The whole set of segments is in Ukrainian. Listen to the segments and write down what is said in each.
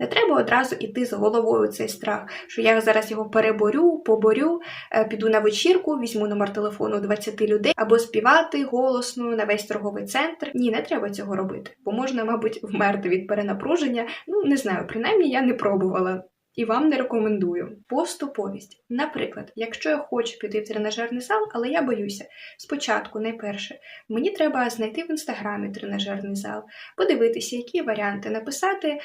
Не треба одразу йти з головою цей страх, що я зараз його переборю, поборю, е, піду на вечірку, візьму номер телефону у 20 людей або співати голосно на весь торговий центр. Ні, не треба цього робити, бо можна, мабуть, вмерти від перенапруження. Ну не знаю, принаймні я не пробувала. І вам не рекомендую. Поступовість. Наприклад, якщо я хочу піти в тренажерний зал, але я боюся. Спочатку, найперше, мені треба знайти в інстаграмі тренажерний зал, подивитися, які варіанти, написати е,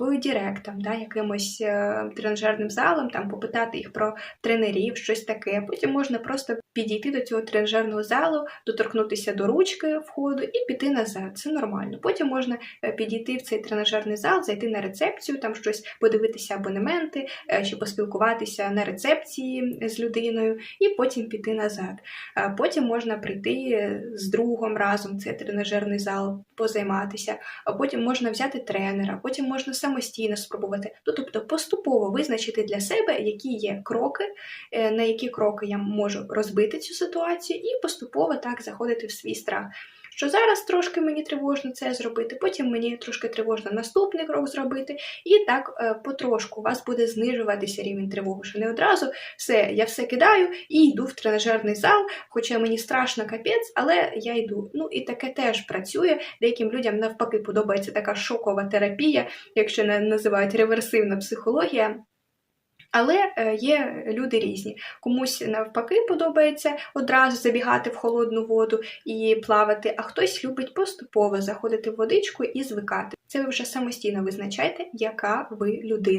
в Директ, там, да, якимось е, тренажерним залом, там, попитати їх про тренерів, щось таке. Потім можна просто підійти до цього тренажерного залу, доторкнутися до ручки входу і піти назад. Це нормально. Потім можна е, підійти в цей тренажерний зал, зайти на рецепцію, там щось подивитися абонементи, е, чи поспілкуватися на рецепції з людиною, і потім піти назад. Потім можна прийти е, з другом разом в цей тренажерний зал, позайматися, а потім можна взяти тренера, потім можна самостійно спробувати. Ну, тобто поступово визначити для себе, які є кроки, е, на які кроки я можу розбити цю ситуацію, і поступово так заходити в свій страх. Що зараз трошки мені тривожно це зробити, потім мені трошки тривожно наступний крок зробити, і так е, потрошку у вас буде знижуватися рівень тривоги, що не одразу все, я все кидаю і йду в тренажерний зал, хоча мені страшно капець, але я йду. Ну і таке теж працює. Деяким людям навпаки подобається така шокова терапія, якщо не називають реверсивна психологія. Але е, є люди різні. Комусь навпаки подобається одразу забігати в холодну воду і плавати, а хтось любить поступово заходити в водичку і звикати. Це ви вже самостійно визначаєте, яка ви людина.